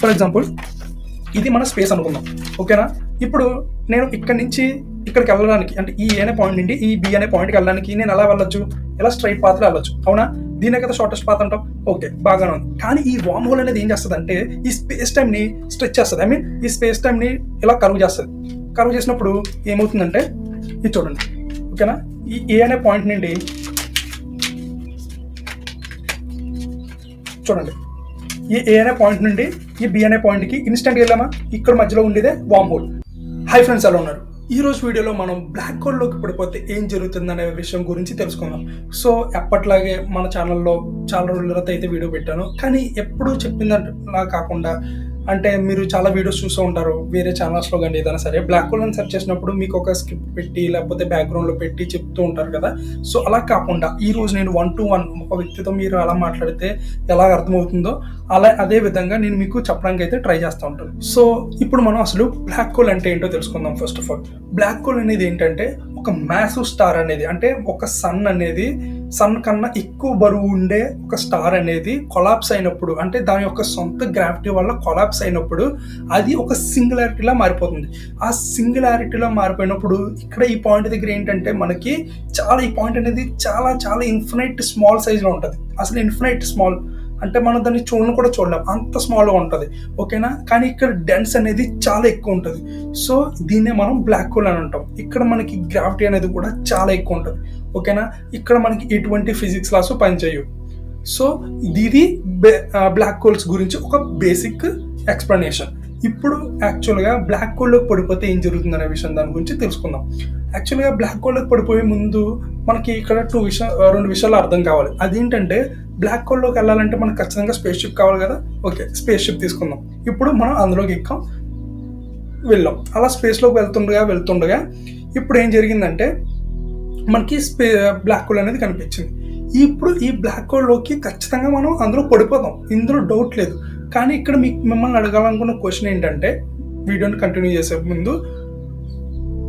For example ఇది మన space అనుకుందాం. ఓకేనా ఇప్పుడు నేను ఇక్కడి నుంచి ఇక్కడికి వెళ్ళడానికి అంటే ఈ అనే పాయింట్ నుండి ఈ బి అనే పాయింట్కి వెళ్ళడానికి నేను ఎలా వెళ్ళొచ్చు? ఎలా స్ట్రైట్ పాత్ర వెళ్ళొచ్చు? అవునా? దీనే కదా షార్టెస్ట్ పాత్ అంటాం. ఓకే బాగానే ఉంది. కానీ ఈ వామ్ హోల్ అనేది ఏం చేస్తుంది అంటే ఈ స్పేస్ టైంని స్ట్రెచ్ చేస్తుంది. ఐ మీన్ ఈ స్పేస్ టైంని ఇలా కరువు చేస్తుంది. కరువు చేసినప్పుడు ఏమవుతుందంటే ఇది చూడండి. ఓకేనా ఈ ఏ అనే పాయింట్ నుండి చూడండి. ఈ ఏ అనే పాయింట్ నుండి ఈ బి అనే పాయింట్కి ఇన్స్టెంట్ వెళ్ళామా? ఇక్కడ మధ్యలో ఉండేదే వామ్ హోల్ హై ఫ్రెండ్స్ ఎలా ఉన్నారు? ఈ రోజు వీడియోలో మనం బ్లాక్ హోల్లోకి పడిపోతే ఏం జరుగుతుంది అనే విషయం గురించి తెలుసుకుందాం. సో ఎప్పట్లాగే మన ఛానల్లో చాలా రోజుల తర్వాత అయితే వీడియో పెట్టాను. కానీ ఎప్పుడు చెప్పిందంటలా కాకుండా అంటే మీరు చాలా వీడియోస్ చూస్తూ ఉంటారు వేరే ఛానల్స్లో కానీ ఏదైనా సరే. బ్లాక్ హోల్ అని సెర్చ్ చేసినప్పుడు మీకు ఒక స్క్రిప్ట్ పెట్టి లేకపోతే బ్యాక్గ్రౌండ్లో పెట్టి చెప్తూ ఉంటారు కదా. సో అలా కాకుండా ఈ రోజు నేను వన్ టు వన్ ఒక వ్యక్తితో మీరు అలా మాట్లాడితే ఎలా అర్థమవుతుందో అలా అదే విధంగా నేను మీకు చెప్పడానికి అయితే ట్రై చేస్తూ ఉంటాను. సో ఇప్పుడు మనం అసలు బ్లాక్ హోల్ అంటే ఏంటో తెలుసుకుందాం first of all black hole అనేది ఏంటంటే ఒక మ్యాసివ్ స్టార్ అనేది అంటే ఒక సన్ అనేది సన్ కన్నా ఎక్కువ బరువు ఉండే ఒక స్టార్ అనేది కొలాప్స్ అయినప్పుడు అంటే దాని యొక్క సొంత గ్రావిటీ వల్ల కొలాప్స్ అయినప్పుడు అది ఒక సింగులారిటీలా మారిపోతుంది. ఆ సింగులారిటీలో మారిపోయినప్పుడు ఇక్కడ ఈ పాయింట్ దగ్గర ఏంటంటే మనకి చాలా ఈ పాయింట్ అనేది చాలా చాలా ఇన్ఫినైట్ స్మాల్ సైజ్లో ఉంటుంది. అసలు ఇన్ఫినైట్ స్మాల్ అంటే మనం దాన్ని చూడని కూడా చూడలేం. అంత స్మాల్గా ఉంటుంది. ఓకేనా? కానీ ఇక్కడ డెన్స్ అనేది చాలా ఎక్కువ ఉంటుంది. సో దీన్నే మనం బ్లాక్ హోల్ అని అంటాం. ఇక్కడ మనకి గ్రావిటీ అనేది కూడా చాలా ఎక్కువ ఉంటుంది. ఓకేనా? ఇక్కడ మనకి ఎటువంటి ఫిజిక్స్ లాస్ పనిచేయవు. సో ఇది బ్లాక్ హోల్స్ గురించి ఒక బేసిక్ ఎక్స్ప్లెనేషన్ ఇప్పుడు యాక్చువల్గా బ్లాక్ హోల్లోకి పడిపోతే ఏం జరుగుతుంది అనే విషయం దాని గురించి తెలుసుకుందాం. యాక్చువల్గా బ్లాక్ హోల్లోకి పడిపోయే ముందు మనకి ఇక్కడ టూ విషయం రెండు విషయాలు అర్థం కావాలి. అదేంటంటే బ్లాక్ హోల్లోకి వెళ్ళాలంటే మనకు ఖచ్చితంగా స్పేస్ షిప్ కావాలి కదా? ఓకే స్పేస్ షిప్ తీసుకుందాం. ఇప్పుడు మనం అందులోకి ఎక్కాం. వెళ్ళాం. అలా స్పేస్లోకి వెళ్తుండగా వెళ్తుండగా ఇప్పుడు ఏం జరిగిందంటే మనకి స్పే బ్లాక్ హోల్ అనేది కనిపించింది. ఇప్పుడు ఈ బ్లాక్ హోల్లోకి ఖచ్చితంగా మనం అందులో పడిపోతాం. ఇందులో డౌట్ లేదు. కానీ ఇక్కడ మీకు మిమ్మల్ని అడగాలనుకున్న క్వశ్చన్ ఏంటంటే వీడియోని కంటిన్యూ చేసే ముందు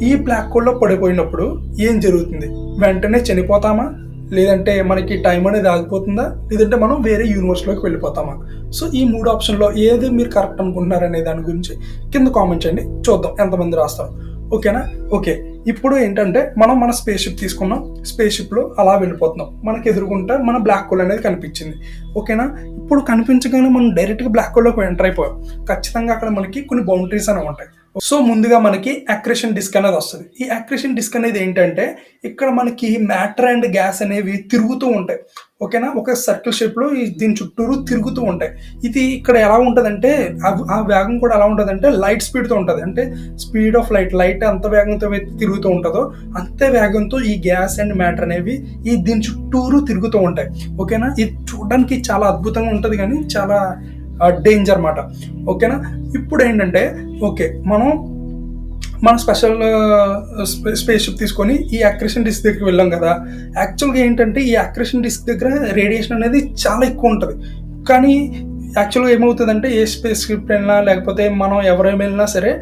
ఈ బ్లాక్ హోల్లో పడిపోయినప్పుడు ఏం జరుగుతుంది? వెంటనే చనిపోతామా? లేదంటే మనకి టైం అనేది ఆగిపోతుందా? లేదంటే మనం వేరే యూనివర్స్లోకి వెళ్ళిపోతామా? సో ఈ మూడు ఆప్షన్లో ఏది మీరు కరెక్ట్ అనుకుంటున్నారనే దాని గురించి కింద కామెంట్ చేయండి. చూద్దాం ఎంతమంది రాస్తారు. ఓకేనా ఓకే ఇప్పుడు ఏంటంటే మనం మన స్పేస్ షిప్ తీసుకున్నాం. స్పేస్ షిప్లో అలా వెళ్ళిపోతున్నాం. మనకి ఎదురుకుంటే మన బ్లాక్ హోల్ అనేది కనిపించింది. ఓకేనా ఇప్పుడు కనిపించగానే మనం డైరెక్ట్గా బ్లాక్ హోల్లోకి ఎంటర్ అయిపోయాం. ఖచ్చితంగా అక్కడ మనకి కొన్ని బౌండరీస్ అనేవి ఉంటాయి. సో ముందుగా మనకి అక్రేషన్ డిస్క్ అనేది వస్తుంది. ఈ అక్రేషన్ డిస్క్ అనేది ఏంటంటే ఇక్కడ మనకి మ్యాటర్ అండ్ గ్యాస్ అనేవి తిరుగుతూ ఉంటాయి. ఓకేనా? ఒక సర్కిల్ షేప్లో దీని చుట్టూరు తిరుగుతూ ఉంటాయి. ఇది ఇక్కడ ఎలా ఉంటుందంటే ఆ వేగం కూడా ఎలా ఉంటుందంటే లైట్ స్పీడ్తో ఉంటుంది. అంటే స్పీడ్ ఆఫ్ లైట్ లైట్ ఎంత వేగంతో తిరుగుతూ ఉంటుందో అంతే వేగంతో ఈ గ్యాస్ అండ్ మ్యాటర్ అనేవి ఈ దీని చుట్టూరు తిరుగుతూ ఉంటాయి. ఓకేనా? ఇది చూడడానికి చాలా అద్భుతంగా ఉంటుంది కానీ చాలా డేంజర్ అన్నమాట. ఓకేనా? ఇప్పుడు ఏంటంటే ఓకే మనం మన స్పెషల్ స్పేస్ షిప్ తీసుకొని ఈ యాక్రిషన్ డిస్క్ దగ్గరికి వెళ్ళాం కదా. యాక్చువల్గా ఏంటంటే ఈ యాక్రిషన్ డిస్క్ దగ్గర రేడియేషన్ అనేది చాలా ఎక్కువ ఉంటుంది. కానీ యాక్చువల్గా ఏమవుతుందంటే ఏ స్పేస్ షిప్ వెళ్ళినా లేకపోతే మనం ఎవరేమి వెళ్ళినా సరే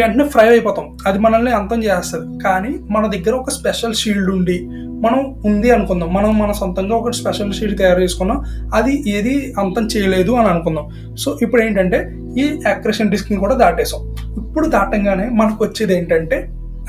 వెంటనే ఫ్రై అయిపోతాం. అది మనల్ని అంతం చేస్తుంది. కానీ మన దగ్గర ఒక స్పెషల్ షీల్డ్ ఉండి మనం ఉంది అనుకుందాం. మనం మన సొంతంగా ఒక స్పెషల్ షీల్డ్ తయారు చేసుకున్నాం అది ఏది అంతం చేయలేదు అని అనుకుందాం. సో ఇప్పుడు ఏంటంటే ఈ యాక్రేషన్ డిస్క్ని కూడా దాటేసాం ఇప్పుడు దాటంగానే మనకు వచ్చేది ఏంటంటే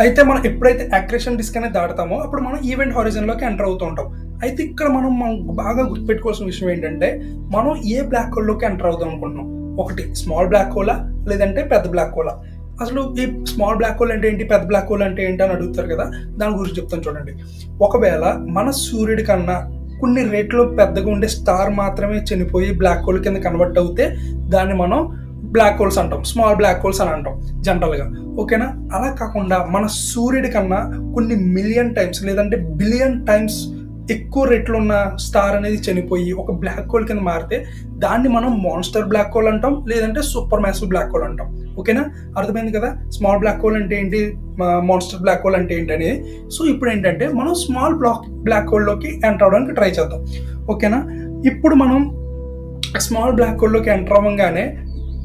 అయితే మనం ఎప్పుడైతే యాక్రేషన్ డిస్క్ అనేది దాటుతామో అప్పుడు మనం ఈవెంట్ హారిజన్లోకి ఎంటర్ అవుతూ ఉంటాం. అయితే ఇక్కడ మనం మనం బాగా గుర్తుపెట్టుకోవాల్సిన విషయం ఏంటంటే మనం ఏ బ్లాక్ హోల్లోకి ఎంటర్ అవుదాం అనుకుంటున్నాం? ఒకటి స్మాల్ బ్లాక్ హోలా లేదంటే పెద్ద బ్లాక్ హోలా అసలు ఈ స్మాల్ బ్లాక్ హోల్ అంటే ఏంటి పెద్ద బ్లాక్ హోల్ అంటే ఏంటి అని అడుగుతారు కదా దాని గురించి చెప్తాను చూడండి. ఒకవేళ మన సూర్యుడి కన్నా కొన్ని రేట్లు పెద్దగా ఉండే స్టార్ మాత్రమే చనిపోయి బ్లాక్ హోల్ కింద కన్వర్ట్ అవుతే దాన్ని మనం బ్లాక్ హోల్స్ అంటాం స్మాల్ బ్లాక్ హోల్స్ అని అంటాం జనరల్గా ఓకేనా అలా కాకుండా మన సూర్యుడి కన్నా కొన్ని మిలియన్ టైమ్స్ లేదంటే బిలియన్ టైమ్స్ ఎక్కువ రేట్లు ఉన్న స్టార్ అనేది చనిపోయి ఒక బ్లాక్ హోల్ కింద మారితే దాన్ని మనం మాన్స్టర్ బ్లాక్ హోల్ అంటాం లేదంటే సూపర్ మ్యాసివ్ బ్లాక్ హోల్ అంటాం. ఓకేనా? అర్థమైంది కదా? స్మాల్ బ్లాక్ హోల్ అంటే ఏంటి? మాన్స్టర్ బ్లాక్ హోల్ అంటే ఏంటి అనేది? సో ఇప్పుడు ఏంటంటే మనం స్మాల్ బ్లాక్ బ్లాక్ హోల్లోకి ఎంటర్ అవడానికి ట్రై చేద్దాం. ఓకేనా? ఇప్పుడు మనం స్మాల్ బ్లాక్ హోల్లోకి ఎంటర్ అవ్వగానే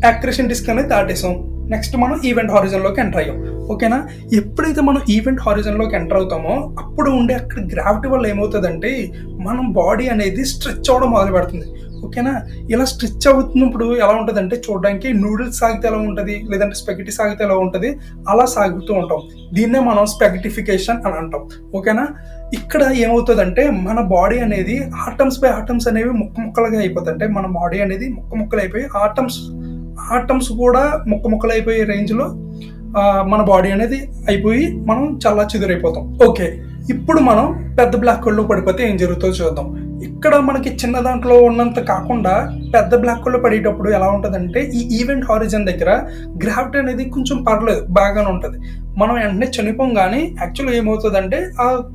యాక్రేషన్ డిస్క్ అనేది దాటేసాం. నెక్స్ట్ మనం ఈవెంట్ హారిజన్లోకి ఎంటర్ అయ్యాం. ఓకేనా? ఎప్పుడైతే మనం ఈవెంట్ హారిజన్లోకి ఎంటర్ అవుతామో అప్పుడు ఉండే అక్కడ గ్రావిటీ వల్ల ఏమవుతుందంటే మనం బాడీ అనేది స్ట్రెచ్ అవ్వడం మొదలు పెడుతుంది. ఓకేనా? ఇలా స్ట్రిచ్ అవుతున్నప్పుడు ఎలా ఉంటుంది అంటే చూడడానికి నూడిల్స్ సాగితే ఎలా ఉంటుంది? లేదంటే స్పెగటి సాగితే ఎలా ఉంటుంది? అలా సాగుతూ ఉంటాం. దీన్నే మనం స్పెగటిఫికేషన్ అని అంటాం. ఓకేనా? ఇక్కడ ఏమవుతుందంటే మన బాడీ అనేది ఆటమ్స్ బై ఆటమ్స్ అనేవి ముక్క ముక్కలుగా అయిపోతాయి అంటే మన బాడీ అనేది ముక్క ముక్కలు అయిపోయి ఆటమ్స్ ఆటమ్స్ కూడా ముక్క ముక్కలు అయిపోయే రేంజ్లో మన బాడీ అనేది అయిపోయి మనం చాలా చిదురైపోతాం. ఓకే ఇప్పుడు మనం పెద్ద బ్లాక్ హోల్లో పడిపోతే ఏం జరుగుతుందో చూద్దాం. ఇక్కడ మనకి చిన్న దాంట్లో ఉన్నంత కాకుండా పెద్ద బ్లాక్ హోల్లో పడేటప్పుడు ఎలా ఉంటుందంటే ఈ ఈవెంట్ హారిజన్ దగ్గర గ్రావిటీ అనేది కొంచెం పర్లేదు బాగానే ఉంటుంది. మనం వెంటనే చనిపోం కానీ యాక్చువల్గా ఏమవుతుందంటే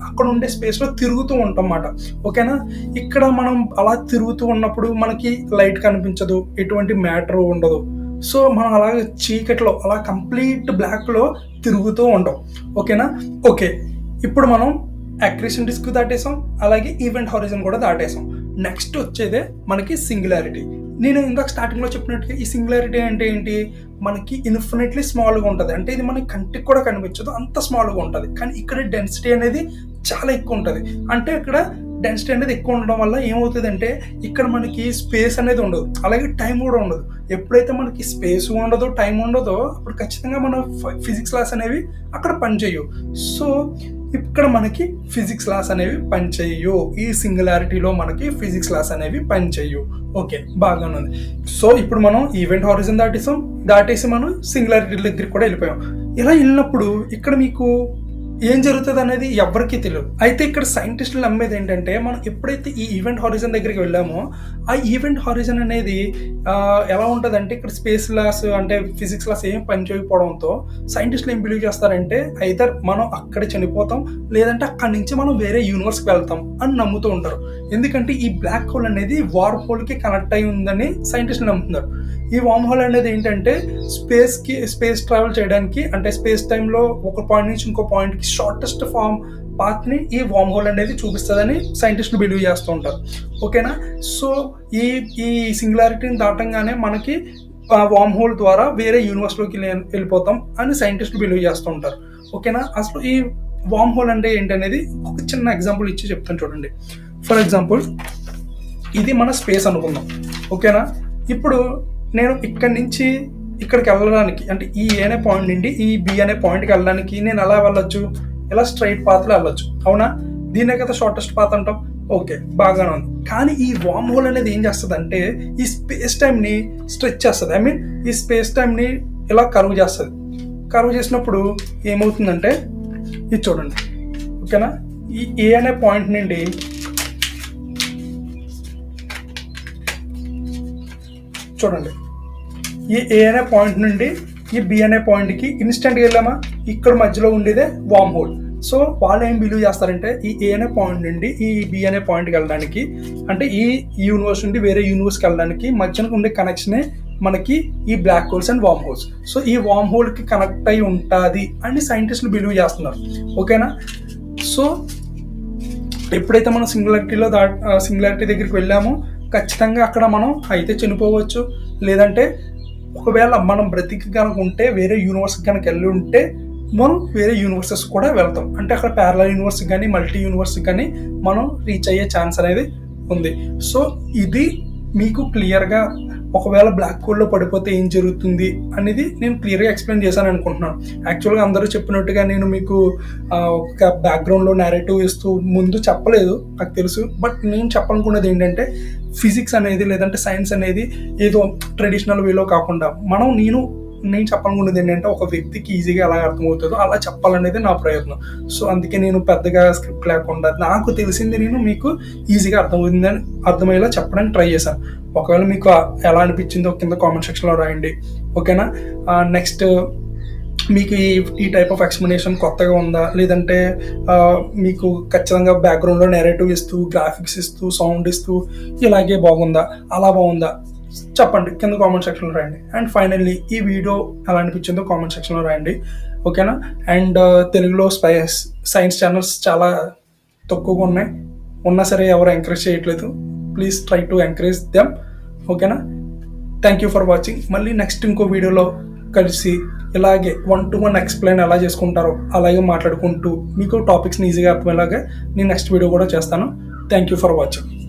అక్కడ ఉండే స్పేస్లో తిరుగుతూ ఉంటాం అన్నమాట ఓకేనా ఇక్కడ మనం అలా తిరుగుతూ ఉన్నప్పుడు మనకి లైట్ కనిపించదు ఎటువంటి మ్యాటర్ ఉండదు. సో మనం అలాగే చీకట్లో అలా కంప్లీట్ బ్లాక్లో తిరుగుతూ ఉంటాం ఓకేనా? ఓకే. ఇప్పుడు మనం అక్రిషన్ డిస్క్ దాటేసాం అలాగే ఈవెంట్ హారిజన్ కూడా దాటేసాం. నెక్స్ట్ వచ్చేదే మనకి సింగులారిటీ నేను ఇందాక స్టార్టింగ్లో చెప్పినట్టుగా ఈ సింగులారిటీ అంటే ఏంటి? మనకి ఇన్ఫినిట్లీ స్మాల్గా ఉంటుంది. అంటే ఇది మనకి కంటికి కూడా కనిపించదు అంత స్మాల్గా ఉంటుంది. కానీ ఇక్కడ డెన్సిటీ అనేది చాలా ఎక్కువ ఉంటుంది. అంటే ఇక్కడ డెన్సిటీ అనేది ఎక్కువ ఉండడం వల్ల ఏమవుతుందంటే ఇక్కడ మనకి స్పేస్ అనేది ఉండదు. అలాగే టైం కూడా ఉండదు. ఎప్పుడైతే మనకి స్పేస్ ఉండదో టైం ఉండదో అప్పుడు ఖచ్చితంగా మన ఫిజిక్స్ క్లాస్ అనేవి అక్కడ పనిచేయవు. సో ఇక్కడ మనకి ఫిజిక్స్ క్లాస్ అనేవి పనిచేయవు. ఈ సింగులారిటీలో మనకి ఫిజిక్స్ క్లాస్ అనేవి పనిచేయవు. ఓకే బాగానే ఉంది సో ఇప్పుడు మనం ఈవెంట్ హారిజన్ దాటేసాం. దాటేసి మనం సింగులారిటీ దగ్గరికి కూడా వెళ్ళిపోయాం. ఇలా వెళ్ళినప్పుడు ఇక్కడ మీకు ఏం జరుగుతుంది అనేది ఎవరికి తెలియదు. అయితే ఇక్కడ సైంటిస్టులు నమ్మేది ఏంటంటే మనం ఎప్పుడైతే ఈ ఈవెంట్ హారిజన్ దగ్గరికి వెళ్ళామో ఆ ఈవెంట్ హారిజన్ అనేది ఎలా ఉంటుందంటే ఇక్కడ స్పేస్ లాస్ అంటే ఫిజిక్స్ లాస్ ఏం పనిచేయకపోవడంతో సైంటిస్టులు ఏం బిలీవ్ చేస్తారంటే ఐదర్ మనం అక్కడ చనిపోతాం లేదంటే అక్కడి నుంచి మనం వేరే యూనివర్స్కి వెళ్తాం అని నమ్ముతూ ఉంటారు. ఎందుకంటే ఈ బ్లాక్ హోల్ అనేది వార్ హోల్కి కనెక్ట్ అయి ఉందని సైంటిస్టులు నమ్ముతున్నారు. ఈ వామ్ హోల్ అనేది ఏంటంటే స్పేస్కి స్పేస్ ట్రావెల్ చేయడానికి అంటే స్పేస్ టైంలో ఒక పాయింట్ నుంచి ఇంకో పాయింట్కి షార్టెస్ట్ ఫామ్ పాత్ని ఈ వామ్ హోల్ అనేది చూపిస్తుందని సైంటిస్టులు బిలీవ్ చేస్తూ ఉంటారు. ఓకేనా సో ఈ ఈ సింగులారిటీని దాటంగానే మనకి వామ్ హోల్ ద్వారా వేరే యూనివర్స్లోకి వెళ్ళిపోతాం అని సైంటిస్టులు బిలీవ్ చేస్తూ ఉంటారు. ఓకేనా అసలు ఈ వామ్ హోల్ అంటే ఏంటనేది ఒక చిన్న ఎగ్జాంపుల్ ఇచ్చి చెప్తాను చూడండి. ఫర్ ఎగ్జాంపుల్ ఇది మన స్పేస్ అనుకుందాం. ఓకేనా ఇప్పుడు నేను ఇక్కడి నుంచి ఇక్కడికి వెళ్ళడానికి అంటే ఈ ఏ అనే పాయింట్ నుండి ఈ బి అనే పాయింట్కి వెళ్ళడానికి నేను ఎలా వెళ్ళొచ్చు? ఇలా స్ట్రైట్ పాత్లో వెళ్ళొచ్చు? అవునా? దీనే కదా షార్టెస్ట్ పాత్ అంటాం. ఓకే బాగానే ఉంది. కానీ ఈ వామ్ హోల్ అనేది ఏం చేస్తుంది అంటే ఈ స్పేస్ టైంని స్ట్రెచ్ చేస్తుంది. ఐ మీన్ ఈ స్పేస్ టైంని ఇలా కరువు చేస్తుంది. కరువు చేసినప్పుడు ఏమవుతుందంటే ఇది చూడండి. ఓకేనా? ఈ ఏ అనే పాయింట్ నుండి చూడండి. ఈ ఏ అనే పాయింట్ నుండి ఈ బి అనే పాయింట్కి ఇన్స్టెంట్గా వెళ్ళామా? ఇక్కడ మధ్యలో ఉండేదే వామ్ హోల్ సో వాళ్ళు ఏం బిలీవ్ చేస్తారంటే ఈ ఏ అనే పాయింట్ నుండి ఈ బి అనే పాయింట్కి వెళ్ళడానికి అంటే ఈ యూనివర్స్ నుండి వేరే యూనివర్స్కి వెళ్ళడానికి మధ్యన ఉండే కనెక్షనే మనకి ఈ black holes and wormholes so ఈ వామ్ హోల్కి కనెక్ట్ అయి ఉంటుంది అని సైంటిస్టులు బిలీవ్ చేస్తున్నారు. ఓకేనా సో ఎప్పుడైతే మనం సింగులారిటీలో దా సింగులారిటీ దగ్గరికి వెళ్ళామో ఖచ్చితంగా అక్కడ మనం అయితే చనిపోవచ్చు. లేదంటే ఒకవేళ మనం బ్రతికి కనుక ఉంటే వేరే యూనివర్స్కి కనుక వెళ్ళి ఉంటే మనం వేరే యూనివర్సెస్ కూడా వెళ్తాం. అంటే అక్కడ ప్యారల యూనివర్స్ కానీ మల్టీ యూనివర్స్ కానీ మనం రీచ్ అయ్యే ఛాన్స్ అనేది ఉంది. సో ఇది మీకు క్లియర్గా ఒకవేళ బ్లాక్ హోల్లో పడిపోతే ఏం జరుగుతుంది అనేది నేను క్లియర్గా ఎక్స్ప్లెయిన్ చేశాను అనుకుంటున్నాను. యాక్చువల్గా అందరూ చెప్పినట్టుగా నేను మీకు ఒక బ్యాక్గ్రౌండ్లో నేరేటివ్ ఇస్తూ ముందు చెప్పలేదు నాకు తెలుసు. బట్ నేను చెప్పాలనుకున్నది ఏంటంటే ఫిజిక్స్ అనేది లేదంటే సైన్స్ అనేది ఏదో ట్రెడిషనల్ వేలో కాకుండా మనం నేను నేను చెప్పాలనుకున్నది ఏంటంటే ఒక వ్యక్తికి ఈజీగా ఎలా అర్థమవుతుందో అలా చెప్పాలనేది నా ప్రయత్నం. సో అందుకే నేను పెద్దగా స్క్రిప్ట్ లేకుండా నాకు తెలిసింది నేను మీకు ఈజీగా అర్థమవుతుందని అర్థమయ్యేలా చెప్పడానికి ట్రై చేశాను. ఒకవేళ మీకు ఎలా అనిపించిందో కింద కామెంట్ సెక్షన్లో రాయండి. ఓకేనా? నెక్స్ట్ మీకు ఈ ఈ టైప్ ఆఫ్ ఎక్స్ప్లెనేషన్ కొత్తగా ఉందా? లేదంటే మీకు ఖచ్చితంగా బ్యాక్గ్రౌండ్లో నెరేటివ్ ఇస్తూ గ్రాఫిక్స్ ఇస్తూ సౌండ్ ఇస్తూ ఇలాగే బాగుందా? అలా బాగుందా? చెప్పండి. కింద కామెంట్ సెక్షన్లో రాయండి అండ్ ఫైనల్లీ ఈ వీడియో ఎలా అనిపించిందో కామెంట్ సెక్షన్లో రాయండి ఓకేనా అండ్ తెలుగులో స్పైస్ సైన్స్ ఛానల్స్ చాలా తక్కువగా ఉన్నాయి. ఉన్నా సరే ఎవరు ఎంకరేజ్ చేయట్లేదు. Please try to encourage them ఓకేనా థ్యాంక్ యూ ఫర్ వాచింగ్ మళ్ళీ నెక్స్ట్ ఇంకో వీడియోలో కలిసి ఇలాగే వన్ టు వన్ ఎక్స్ప్లెయిన్ ఎలా చేసుకుంటారో అలాగే మాట్లాడుకుంటూ మీకు టాపిక్స్ని ఈజీగా అర్థమయ్యేలాగా నేను నెక్స్ట్ వీడియో కూడా చేస్తాను. Thank you for watching